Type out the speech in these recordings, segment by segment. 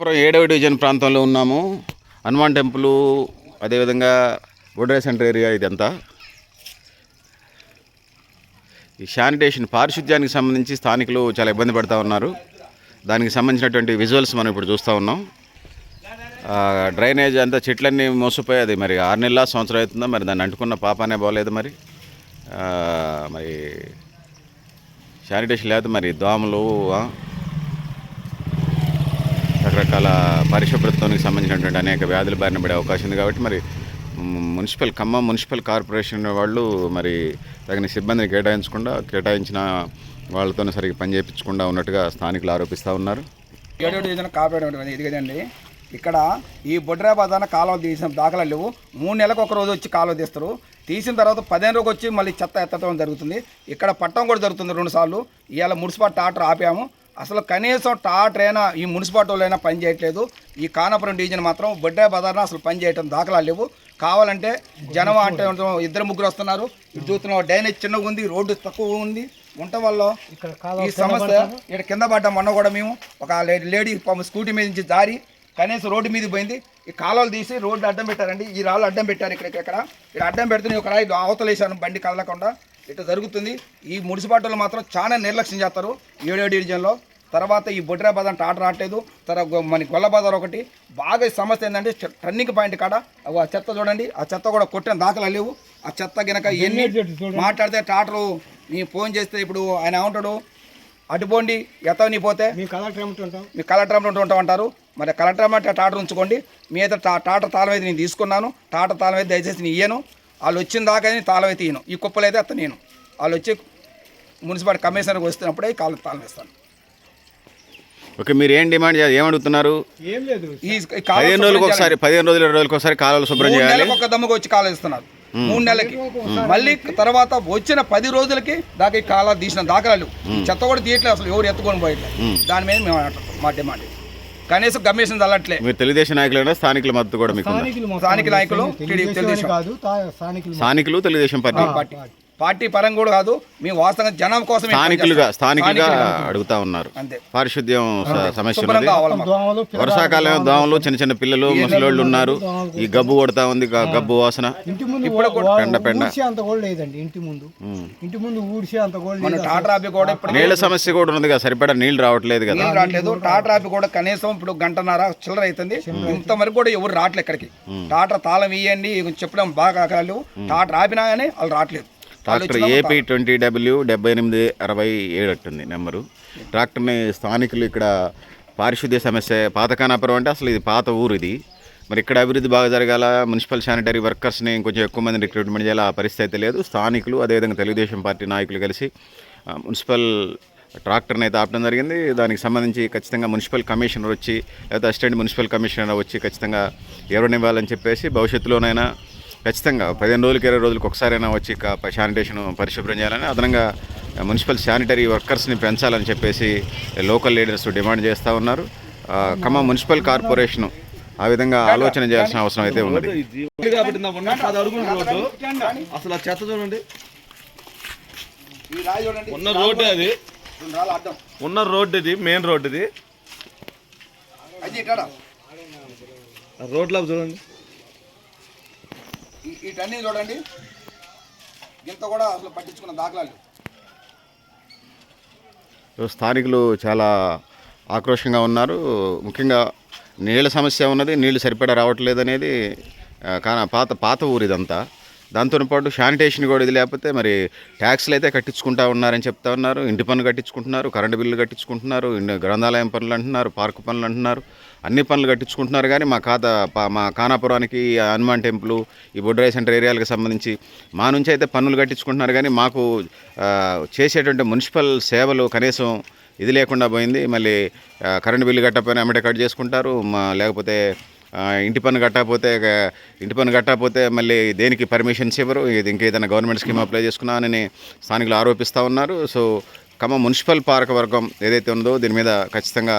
పురం ఏడవ డివిజన్ ప్రాంతంలో ఉన్నాము. హనుమాన్ టెంపుల్ అదేవిధంగా బుడ్రాయ్ సెంటర్ ఏరియా ఇదంతా. ఈ శానిటేషన్ పారిశుద్ధ్యానికి సంబంధించి స్థానికులు చాలా ఇబ్బంది పడుతూ ఉన్నారు. దానికి సంబంధించినటువంటి విజువల్స్ మనం ఇప్పుడు చూస్తూ ఉన్నాం. డ్రైనేజ్ అంతా చెట్లన్నీ మోసపోయి అది మరి ఆరు నెలల సంవత్సరం అవుతుందో? మరి దాన్ని అంటుకున్న పాపానే బాగలేదు మరి. మరి శానిటేషన్ లేదు మరి దోమలు రకాల రకరకాల సంబంధించినటువంటి అనేక వ్యాధులు బారిన పడే అవకాశం ఉంది కాబట్టి మరి మున్సిపల్ ఖమ్మం మున్సిపల్ కార్పొరేషన్ వాళ్ళు మరి తగిన సిబ్బందిని కేటాయించకుండా కేటాయించిన వాళ్ళతో సరిగ్గా పని చేయించకుండా ఉన్నట్టుగా స్థానికులు ఆరోపిస్తూ ఉన్నారు. ఏడో డివిజన్ కాపాడు ఇది ఇక్కడ ఈ బొడ్రా అన్న కాలువ తీసిన దాఖలా లేవు. మూడు నెలలకు ఒక రోజు వచ్చి కాలువ తీస్తారు. తీసిన తర్వాత పదిహేను రోజుకి వచ్చి మళ్ళీ చెత్త ఎత్తడం జరుగుతుంది. ఇక్కడ పట్టం కూడా జరుగుతుంది రెండు సార్లు. ఇవాళ మున్సిపల్ టాటర్ ఆపాము. అసలు కనీసం టాటర్ అయినా ఈ మున్సిపాలిటీ వాళ్ళైనా పని చేయట్లేదు. ఈ కానాపురం డివిజన్ మాత్రం బొడ్రా బజార్న అసలు పని చేయటం దాఖలా లేవు. కావాలంటే జనం అంటే ఇద్దరు ముగ్గురు వస్తున్నారు. ఇటు చూస్తున్నాం డ్రైనేజ్ చిన్నగా ఉంది రోడ్డు తక్కువ ఉంది. ఉండటం వల్ల ఈ సమస్య ఇక్కడ కింద పడ్డాం మొన్న కూడా మేము. ఒక లేడీ స్కూటీ మీద నుంచి జారి కనీసం రోడ్డు మీదకి పోయింది. ఈ కాలువలు తీసి రోడ్డు అడ్డం పెట్టారండి. ఈ రాళ్ళు అడ్డం పెట్టారు ఇక్కడ ఇక్కడ ఇక్కడ అడ్డం పెడితే నేను ఒక రాయి అవతలేసాను బండి కదలకుండా. ఇట్లా జరుగుతుంది. ఈ మున్సిపాలిటీలో మాత్రం చాలా నిర్లక్ష్యం చేస్తారు ఏడో డివిజన్లో. తర్వాత ఈ బొడ్రా బజార్ టాట రావట్లేదు. తర్వాత మన గొల్ల బజార్ ఒకటి. బాగా సమస్య ఏంటంటే టర్నింగ్ పాయింట్ కాడ ఆ చెత్త చూడండి. ఆ చెత్త కూడా కొట్టిన దాఖలా లేవు. ఆ చెత్త గనక ఎన్ని మాట్లాడితే టాటరు నీ ఫోన్ చేస్తే ఇప్పుడు ఆయన ఏమంటాడు? అటుపోండి ఎత్తని పోతే మేము కలెక్టర్ మీ కలెక్టర్ ఉంటాం అంటారు. మరి కలెక్టర్ అమ్మట టాటర్ ఉంచుకోండి. మీ అయితే టా టాటర్ తాళం అయితే నేను తీసుకున్నాను. టాటర్ తాళం అయితే దయచేసి నేను ఇయ్యను. వాళ్ళు వచ్చిన దాకా నేను తాళం అయితే ఇయ్యను ఈ కుప్పలు అయితే అత్త నేను. వాళ్ళు వచ్చి మున్సిపాలిటీ కమిషనర్కి వస్తున్నప్పుడే కాలం తాళం ఇస్తాను ఓకే మీరు ఏం డిమాండ్ చేయాలి? ఏమడుగుతున్నారు ఏం లేదు. ఈ ఈ కాలువ పదిహేను రోజులకు. ఒకసారి పదిహేను రోజులు ఇరవై రోజులకు ఒకసారి కాలువలు శుభ్రం చేయాలి. ఒక దమ్ముకు వచ్చి కాలం ఇస్తున్నారు మూడు నెలలకి. మళ్ళీ తర్వాత వచ్చిన పది రోజులకి దాకా ఈ కాలా తీసిన దాఖలాలు. చెత్త కూడా తీయట్లేదు అసలు ఎవరు ఎత్తుకొని పోయట్లేదు. దాని మీద మేము మా డిమాండ్ కనీసం కమిషన్ తల్లట్లే మీరు తెలుగుదేశం నాయకులైనా స్థానికుల మద్దతు కూడా మీకు ఉందా? స్థానికులు నాయకులు తెలుగుదేశం. కాదు స్థానికులు స్థానికులు తెలుగుదేశం పార్టీ పార్టీ పరంగా కూడా కాదు మేము వాస్తవంగా జనం కోసం స్థానికులుగా స్థానికులుగా అడుగుతా ఉన్నారు. అంతే. పారిశుద్ధ్యం సమస్య వర్షాకాలం దోమలు చిన్న చిన్న పిల్లలు ముసలోళ్ళు ఉన్నారు. ఈ గబ్బు కొడతా ఉంది గబ్బు వాసన. ఇంటి ముందు పెండ పెండ. అంత కూడా లేదండి ఇంటి ముందు. ఇంటి ముందు ఊడ్చే అంత కూడా కూడా ఇప్పుడు నీళ్ళ సమస్య కూడా ఉంది కదా సరిపడా నీళ్ళు రావట్లేదు కదా. నీళ్ళు రావట్లేదు. టాటా ఆపి కూడా కనీసం ఇప్పుడు గంటన్నర చిల్లర అవుతుంది. ఇంతవరకు కూడా ఎవరు రావట్లేదు ఇక్కడికి టాటా తాళం ఇవ్వండి చెప్పడం బాగా కాదు. టాటా ఆపినా కానీ వాళ్ళు రావట్లేదు. ట్రాక్టర్ ఏపీ ట్వంటీ డబ్ల్యూ డెబ్బై ఎనిమిది అరవై ఏడు అట్టుంది నెంబరు. ట్రాక్టర్ని స్థానికులు ఇక్కడ పారిశుద్ధ్య సమస్య పాతకానాపురం అంటే అసలు ఇది పాత ఊరు ఇది. మరి ఇక్కడ అభివృద్ధి బాగా జరగాల మున్సిపల్ శానిటరీ వర్కర్స్ని కొంచెం ఎక్కువ మంది రిక్రూట్మెంట్ చేయాలి ఆ పరిస్థితి అయితే లేదు. స్థానికులు అదేవిధంగా తెలుగుదేశం పార్టీ నాయకులు కలిసి మున్సిపల్ ట్రాక్టర్ని అయితే ఆపడం జరిగింది. దానికి సంబంధించి ఖచ్చితంగా మున్సిపల్ కమిషనర్ వచ్చి లేదా అసిస్టెంట్ మున్సిపల్ కమిషనర్ వచ్చి ఖచ్చితంగా ఎవరినివ్వాలని చెప్పేసి భవిష్యత్తులోనైనా ఖచ్చితంగా పదిహేను రోజులకి ఇరవై రోజులకు ఒకసారైనా వచ్చి శానిటేషన్ పరిశుభ్రం చేయాలని అదనంగా మున్సిపల్ శానిటరీ వర్కర్స్ని పెంచాలని చెప్పేసి లోకల్ లీడర్స్ డిమాండ్ చేస్తూ ఉన్నారు. ఖమ్మం మున్సిపల్ కార్పొరేషన్ ఆ విధంగా ఆలోచన చేయాల్సిన అవసరం అయితే ఉన్నది. అసలు చెత్త చూడండి. ఈ రాయి చూడండి ఉన్న రోడ్డు అది. ఉన్న రోడ్డు ఇది మెయిన్ రోడ్డు ఇది రోడ్లో చూడండి. వీటన్నీ చూడండి. ఇంత కూడా అసలు పట్టించుకున్న దాఖలాలు. స్థానికులు చాలా ఆక్రోషంగా ఉన్నారు. ముఖ్యంగా నీళ్ళ సమస్య ఉన్నది నీళ్ళు సరిపడా రావట్లేదు అనేది కానీ కాన పాత పాత ఊరిదంతా. ఇదంతా దాంతో పాటు శానిటేషన్ కూడా ఇది లేకపోతే మరి ట్యాక్స్లు అయితే కట్టించుకుంటా ఉన్నారని చెప్తా ఉన్నారు. ఇంటి పన్ను కట్టించుకుంటున్నారు కరెంటు బిల్లు కట్టించుకుంటున్నారు గ్రంథాలయం పనులు అంటున్నారు పార్కు పనులు అంటున్నారు అన్ని పనులు కట్టించుకుంటున్నారు. కానీ మా ఖాతా పా- మా ఖానాపురానికి హనుమాన్ టెంపుల్ ఈ బొడ్రాయి సెంటర్ ఏరియాలకు సంబంధించి మా నుంచి అయితే పన్నులు కట్టించుకుంటున్నారు. కానీ మాకు చేసేటువంటి మున్సిపల్ సేవలు కనీసం ఇది లేకుండా పోయింది. మళ్ళీ కరెంటు బిల్లు కట్టకపోయినా ఎమ్మటే కట్ చేసుకుంటారు. మా లేకపోతే ఇంటి పన్ను కట్టకపోతే ఇంటి పన్ను కట్టకపోతే మళ్ళీ దేనికి పర్మిషన్స్ ఇవ్వరు? ఇది ఇంకేదైనా గవర్నమెంట్ స్కీమ్ అప్లై చేసుకున్నానని స్థానికులు ఆరోపిస్తూ ఉన్నారు. సో ఖమ్మం మున్సిపల్ పార్క్ వర్గం ఏదైతే ఉందో దీని మీద ఖచ్చితంగా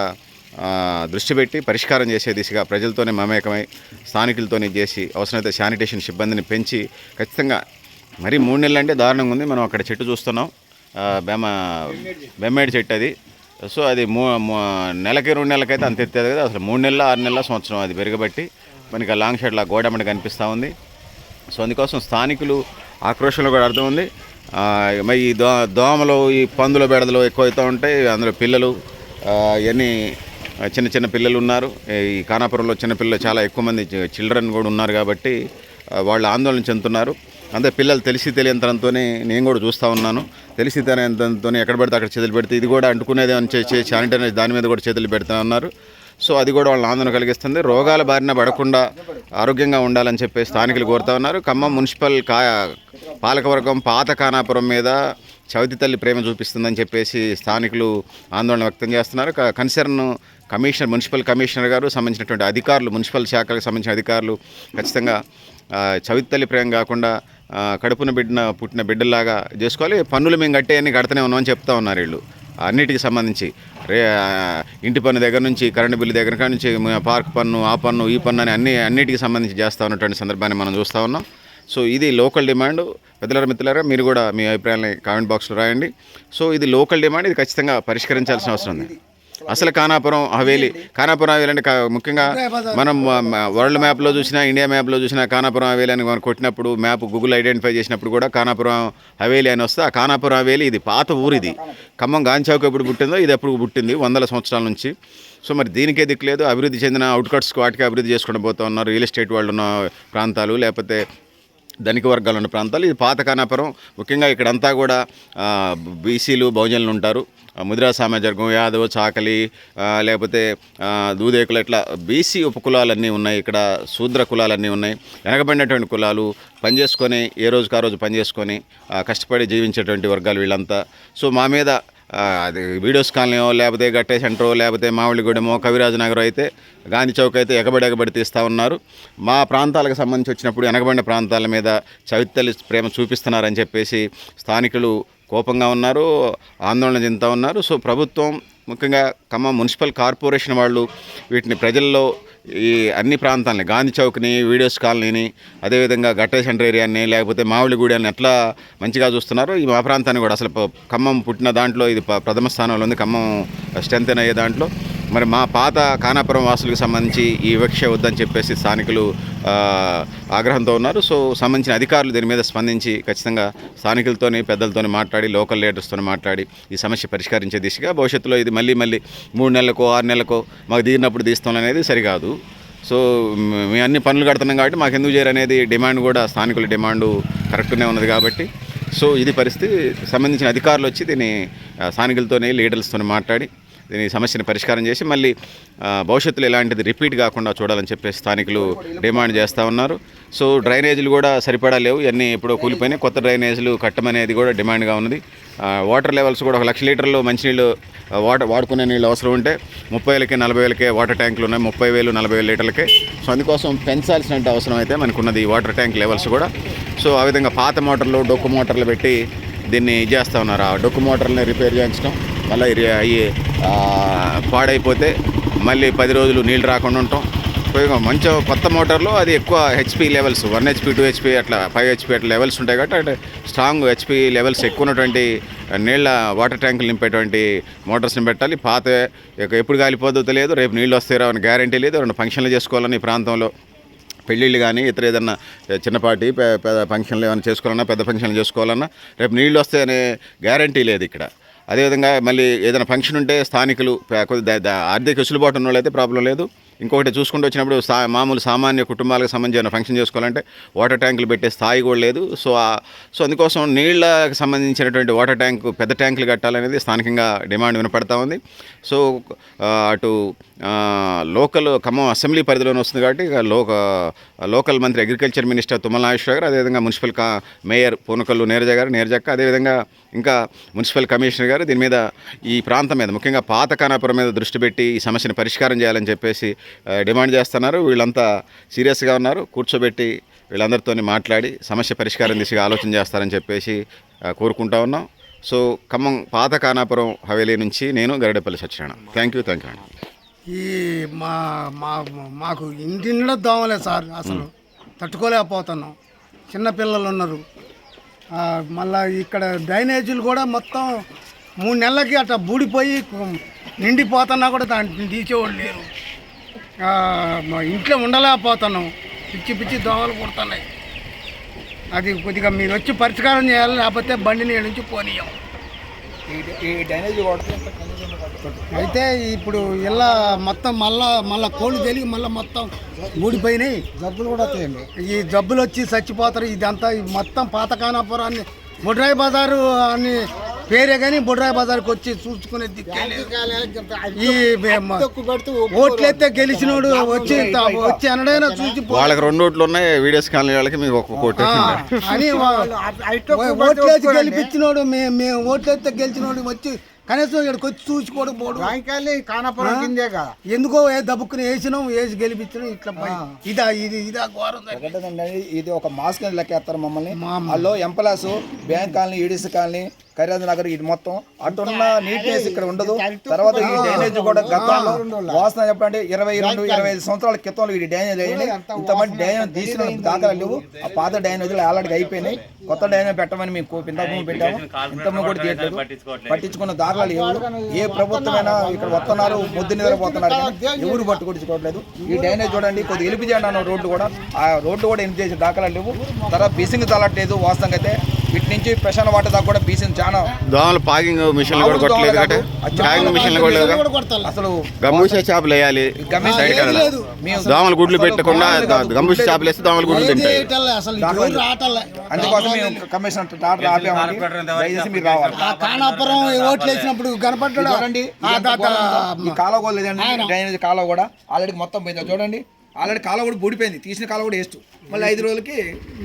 దృష్టి పెట్టి పరిష్కారం చేసే దిశగా ప్రజలతోనే మమేకమై స్థానికులతోనే చేసి అవసరమైతే శానిటేషన్ సిబ్బందిని పెంచి ఖచ్చితంగా మరీ మూడు నెలలు అంటే దారుణంగా ఉంది. మనం అక్కడ చెట్టు చూస్తున్నాం. బెమ్మ బెమ్మేడి చెట్టు అది. సో అది మూ నెలకి రెండు నెలలకైతే అంత ఎత్తేది కదా. అసలు మూడు నెలల ఆరు నెలల సంవత్సరం అది పెరగబట్టి మనకి ఆ లాంగ్ షర్ట్ లా మనకి కనిపిస్తూ ఉంది. సో అందుకోసం స్థానికులు ఆక్రోషంలో కూడా అర్థం ఉంది. మరి ఈ దో దోమలు ఈ పందుల బెడదలు ఎక్కువ అవుతూ ఉంటాయి. అందులో పిల్లలు ఇవన్నీ చిన్న చిన్న పిల్లలు ఉన్నారు. ఈ ఖానాపురంలో చిన్న పిల్లలు చాలా ఎక్కువ మంది చిల్డ్రన్ కూడా ఉన్నారు కాబట్టి వాళ్ళు ఆందోళన చెందుతున్నారు. అంతే పిల్లలు తెలిసి తెలియంతరంతోనే నేను కూడా చూస్తూ ఉన్నాను. తెలిసి తెలియంతరంతో ఎక్కడ పెడితే అక్కడ చేతులు పెడితే ఇది కూడా అంటుకునేది అని చేసి శానిటైజర్ దాని మీద కూడా చేతులు పెడతా ఉన్నారు సో అది కూడా వాళ్ళని ఆందోళన కలిగిస్తుంది. రోగాల బారిన పడకుండా ఆరోగ్యంగా ఉండాలని చెప్పి స్థానికులు కోరుతా ఉన్నారు. ఖమ్మం మున్సిపల్ కా పాలకవర్గం పాత ఖానాపురం మీద చవితి తల్లి ప్రేమ చూపిస్తుందని చెప్పేసి స్థానికులు ఆందోళన వ్యక్తం చేస్తున్నారు. కన్సర్న్ కమిషనర్ మున్సిపల్ కమిషనర్ గారు సంబంధించినటువంటి అధికారులు మున్సిపల్ శాఖలకు సంబంధించిన అధికారులు ఖచ్చితంగా చవితి తల్లి ప్రేమ కాకుండా కడుపున బిడ్డ పుట్టిన బిడ్డలాగా చేసుకోవాలి. పన్నులు మేము కట్టేయని కడతనే ఉన్నామని చెప్తా ఉన్నారు వీళ్ళు. అన్నిటికి సంబంధించి. రే ఇంటి పన్ను దగ్గర నుంచి కరెంటు బిల్లు దగ్గర కాడ నుంచి పార్క్ పన్ను ఆ పన్ను ఈ పన్ను అని అన్ని అన్నిటికి సంబంధించి చేస్తూ ఉన్నటువంటి సందర్భాన్ని మనం చూస్తూ ఉన్నాం. సో ఇది లోకల్ డిమాండ్. పెద్దలారా మిత్రులారా మీరు కూడా మీ అభిప్రాయాన్ని కామెంట్ బాక్స్లో రాయండి. సో ఇది లోకల్ డిమాండ్. ఇది ఖచ్చితంగా పరిష్కరించాల్సిన అవసరం ఉంది. అసలు ఖానాపురం హవేలీ ఖానాపురం హవేలీ అంటే ముఖ్యంగా మనం వరల్డ్ మ్యాప్లో చూసినా ఇండియా మ్యాప్లో చూసినా ఖానాపురం హవేలీ అని మనం కొట్టినప్పుడు మ్యాప్ గూగుల్ ఐడెంటిఫై చేసినప్పుడు కూడా ఖానాపురం హవేలీ అని వస్తే ఆ ఖానాపురం హవేలీ ఇది పాత ఊరు ఇది ఖమ్మం గాంచావుకు ఎప్పుడు పుట్టిందో ఇది ఎప్పుడు పుట్టింది? వందల సంవత్సరాల నుంచి. సో మరి దీనికే దిక్కులేదు అభివృద్ధి చెందిన అవుట్కట్స్కి వాటికి అభివృద్ధి చేసుకుంటూ పోతూ ఉన్నారు. రియల్ ఎస్టేట్ వాళ్ళు ఉన్న ప్రాంతాలు లేకపోతే ధనిక వర్గాలు ఉన్న ప్రాంతాలు. ఇది పాత కానాపురం ముఖ్యంగా ఇక్కడంతా కూడా బీసీలు బహుజనులు ఉంటారు. ముదిరా సామాజర్గం యాదవ్ చాకలి లేకపోతే దూదేకులు ఇట్లా బీసీ ఉపకులాలన్నీ ఉన్నాయి. ఇక్కడ శూద్ర కులాలన్నీ ఉన్నాయి. వెనకబడినటువంటి కులాలు పనిచేసుకొని ఏ రోజుకు ఆ రోజు పనిచేసుకొని కష్టపడి జీవించేటువంటి వర్గాలు వీళ్ళంతా. సో మా మీద అది వీడియోస్ కాలనీయో లేకపోతే గట్టే సెంటరో లేకపోతే మామిడిగూడెమో కవిరాజనగరం అయితే గాంధీ చౌక్ అయితే ఎగబడి ఎగబడి తీస్తూ ఉన్నారు. మా ప్రాంతాలకు సంబంధించి వచ్చినప్పుడు వెనకబడిన ప్రాంతాల మీద చవితల్లి ప్రేమ చూపిస్తున్నారని చెప్పేసి స్థానికులు కోపంగా ఉన్నారు ఆందోళన చెందుతూ ఉన్నారు. సో ప్రభుత్వం ముఖ్యంగా ఖమ్మం మున్సిపల్ కార్పొరేషన్ వాళ్ళు వీటిని ప్రజల్లో ఈ అన్ని ప్రాంతాలని గాంధీ చౌక్ని వీడియోస్ కాలనీని అదేవిధంగా గట్టే సెంటర్ ఏరియాని లేకపోతే మామిడిగూడెని ఎట్లా మంచిగా చూస్తున్నారో? ఈ మా ప్రాంతాన్ని కూడా అసలు ఖమ్మం పుట్టిన దాంట్లో ఇది ప- ప్రథమ స్థానంలో ఉంది. ఖమ్మం స్ట్రెంత్ అయ్యే దాంట్లో. మరి మా పాత కానాపురం వాసులకు సంబంధించి ఈ వివక్ష వద్దని చెప్పేసి స్థానికులు ఆగ్రహంతో ఉన్నారు. సో సంబంధించిన అధికారులు దీని మీద స్పందించి ఖచ్చితంగా స్థానికులతోని పెద్దలతోని మాట్లాడి లోకల్ లీడర్స్తో మాట్లాడి ఈ సమస్య పరిష్కరించే దిశగా భవిష్యత్తులో ఇది మళ్ళీ మళ్ళీ మూడు నెలలకో ఆరు నెలలకో మాకు దిగినప్పుడు తీస్తాం అనేది సరికాదు. సో మేము అన్ని పనులు కడుతున్నాం కాబట్టి మాకు ఎందుకు చేయరు అనేది డిమాండ్ కూడా స్థానికుల డిమాండ్ కరెక్ట్గానే ఉన్నది కాబట్టి. సో ఇది పరిస్థితి. సంబంధించిన అధికారులు వచ్చి దీన్ని స్థానికులతోనే స్థానికులతోని మాట్లాడి దీని సమస్యను పరిష్కారం చేసి మళ్ళీ భవిష్యత్తులో ఇలాంటిది రిపీట్ కాకుండా చూడాలని చెప్పి స్థానికులు డిమాండ్ చేస్తూ ఉన్నారు. సో డ్రైనేజీలు కూడా సరిపడా లేవు. ఇవన్నీ ఎప్పుడో కూలిపోయినాయి. కొత్త డ్రైనేజీలు కట్టమనేది కూడా డిమాండ్గా ఉన్నది వాటర్ లెవెల్స్ కూడా ఒక లక్ష లీటర్లు మంచినీళ్ళు వాటర్ వాడుకునే నీళ్ళు అవసరం ఉంటే ముప్పై వేలకి నలభై వేలకే వాటర్ ట్యాంకులు ఉన్నాయి. ముప్పై వేలు నలభై వేల లీటర్లకే. సో అందుకోసం పెంచాల్సిన అవసరం అయితే మనకున్నది ఈ వాటర్ ట్యాంక్ లెవెల్స్ కూడా. సో ఆ విధంగా పాత మోటార్లు డొక్కు మోటార్లు పెట్టి దీన్ని ఇది చేస్తూ ఉన్నారు. ఆ డొక్కు మోటార్లని రిపేర్ చేయించడం మళ్ళీ అవి పాడైపోతే మళ్ళీ పది రోజులు నీళ్ళు రాకుండా ఉంటాం. ఉపయోగం మంచి కొత్త మోటార్లో అది ఎక్కువ HP levels one HP two HP అట్లా ఫైవ్ హెచ్పి అట్లా లెవెల్స్ ఉంటాయి కాబట్టి అంటే స్ట్రాంగ్ హెచ్పి లెవెల్స్ ఎక్కువ ఉన్నటువంటి నీళ్ళ వాటర్ ట్యాంకులు నింపేటువంటి మోటార్స్ని పెట్టాలి. పాత ఎప్పుడు కాలిపోదో తెలియదు రేపు నీళ్ళు వస్తాయో అని గ్యారంటీ లేదు. రెండు ఫంక్షన్లు చేసుకోవాలని ఈ ప్రాంతంలో. పెళ్ళిళ్ళు కానీ ఇతర ఏదన్నా చిన్నపాటి పెద్ద ఫంక్షన్లు ఏమైనా చేసుకోవాలన్నా పెద్ద ఫంక్షన్లు చేసుకోవాలన్నా రేపు నీళ్ళు వస్తాయనే గ్యారంటీ లేదు ఇక్కడ. అదేవిధంగా మళ్ళీ ఏదైనా ఫంక్షన్ ఉంటే స్థానికులు కొద్ది ఆర్థిక వెసులుబాటు ఉన్న వాళ్ళైతే ప్రాబ్లం లేదు. ఇంకొకటి చూసుకుంటూ వచ్చినప్పుడు సా మామూలు సామాన్య కుటుంబాలకు సంబంధించిన ఫంక్షన్ చేసుకోవాలంటే వాటర్ ట్యాంకులు పెట్టే స్థాయి కూడా లేదు. సో సో అందుకోసం నీళ్ళకి సంబంధించినటువంటి వాటర్ ట్యాంక్ పెద్ద ట్యాంకులు కట్టాలనేది స్థానికంగా డిమాండ్ వినపడతా ఉంది. సో అటు లోకల్ ఖమ్మం అసెంబ్లీ పరిధిలోనే వస్తుంది కాబట్టి లోక లోకల్ మంత్రి అగ్రికల్చర్ మినిస్టర్ తుమ్మల నాగేశ్వర గారు అదేవిధంగా మున్సిపల్ కా మేయర్ పూనకల్లు నీరజ గారు నీరజక్క అదేవిధంగా ఇంకా మున్సిపల్ కమిషనర్ గారు దీని మీద ఈ ప్రాంతం మీద ముఖ్యంగా పాత కానాపురం మీద దృష్టి పెట్టి ఈ సమస్యను పరిష్కారం చేయాలని చెప్పేసి డిమాండ్ చేస్తున్నారు. వీళ్ళంతా సీరియస్గా ఉన్నారు. కూర్చోబెట్టి వీళ్ళందరితో మాట్లాడి సమస్య పరిష్కారం దిశగా ఆలోచన చేస్తారని చెప్పేసి కోరుకుంటా ఉన్నాం. సో ఖమ్మం పాత కానాపురం హవేలీ నుంచి నేను Garadapalli Satyanarayana. Thank you thank you అండి ఈ మా మా మాకు ఇంటి నిండా దోమలే సార్ అసలు. తట్టుకోలేకపోతున్నాం. చిన్న పిల్లలు ఉన్నారు. మళ్ళా ఇక్కడ డ్రైనేజీలు కూడా మొత్తం మూడు నెలలకి అట్లా బూడిపోయి నిండిపోతున్నా కూడా దాన్ని తీసేవాళ్ళు లేరు. ఇంట్లో ఉండలేకపోతున్నాం. పిచ్చి పిచ్చి దోమలు కుడుతున్నాయి అది కొద్దిగా మీరు వచ్చి పరిష్కారం చేయాలి లేకపోతే బండిని నుంచి పోనీయం. అయితే ఇప్పుడు ఇలా మొత్తం మళ్ళా మళ్ళా కోళ్ళు తెలిగి మళ్ళీ మొత్తం ఊడిపోయినాయి. జబ్బులు కూడా వస్తాయండి. ఈ జబ్బులు వచ్చి చచ్చిపోతారు. ఇదంతా మొత్తం పాత కానాపురాన్ని బుడ్రాయి బజారు అని పేరే కానీ బుడ్రాయి బజార్కి వచ్చి చూసుకునే. ఈ ఓట్లెత్తే గెలిచినోడు వచ్చి వచ్చి అనడైనా చూసి వాళ్ళకి రెండు ఓట్లు ఉన్నాయి వీడియోస్ కాలనీ వాళ్ళకి మీకు ఒక్కొక్క ఓటు ఆ, అని ఓట్లేసి గెలిపించినోడు మేము మేము ఓట్లెత్తే గెలిచినోడు వచ్చి కనీసం ఇక్కడికి వచ్చి చూసుకోడు పోడు. కానపురం కిందే కదా. ఎందుకో ఏ దబ్బుకుని వేసినాం వేసి గెలిపించినాం ఇట్లా. ఇదా ఇది ఇదా ఘోరం ఇది ఒక మాస్ కింద లెక్కేస్తారు మమ్మల్ని. మా- వాళ్ళు employees bank colony EDC colony Khairaj Nagar ఇది మొత్తం అటున్న నీట్నెస్ ఇక్కడ ఉండదు. తర్వాత ఈ డ్రైనేజ్ కూడా గతంలో వాసన చెప్పండి ఇరవై రెండు ఇరవై ఐదు సంవత్సరాల క్రితంలో ఈ డ్రైనేజ్ అయ్యింది ఇంతమంది డ్రైనేజ్ తీసిన దాఖలు లేవు. ఆ పాత డ్రైనేజ్లు ఆల్రెడీ అయిపోయినాయి. కొత్త డ్రైనేజ్ పెట్టమని మేము పిందకము పెట్టాము. ఇంతము కూడా తీయట్లేదు. పట్టించుకున్న దాఖలాలు ఎవరు ఏ ప్రభుత్వమైనా ఇక్కడ వస్తున్నారు పొద్దు నిద్రపోతున్నారు ఎవరు పట్టుకొచ్చుకోవట్లేదు. ఈ డ్రైనేజ్ చూడండి కొద్దిగా ఎలిపి చేయండి అన్న రోడ్డు కూడా. ఆ రోడ్డు కూడా ఎనిమిది చేసే దాఖలాలు లేవు. తర్వాత బీసింగ్ తలట్లేదు వాస్తవంగా అయితే. ఇటు నుంచి ప్రశాంత్ వాటర్ దాకా కూడా బీసింగ్ చాలా దోమలు పాగింగ్ మిషన్లు కూడా కొట్టలేదు కదా పాగింగ్ మిషన్లు కూడా అసలు గంబూసే చేపలు వేయాలి. దోమలు గుడ్లు పెట్టకుండా గంబూసి చేపలు వేస్తే దోమలు గుడ్లు తింటాయి. అందుకోసం మేము కమిషనర్ టాటర్ ఆపామండి దయచేసి మీరు రావాలి. ఆ కానాపురం ఓట్లు వేసినప్పుడు కనపడ్డాడు? చూడండి. ఈ కాలువ కూడా లేదండి. డ్రైనేజ్ కాలువ కూడా ఆల్రెడీ మొత్తం పోయింది. చూడండి. ఆల్రెడీ కాలువ కూడా బూడిపోయింది తీసిన కాలువ కూడా వేస్ట్. మళ్ళీ ఐదు రోజులకి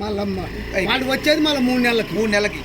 మళ్ళీ వచ్చేది మళ్ళీ మూడు నెలలకి. మూడు నెలలకి.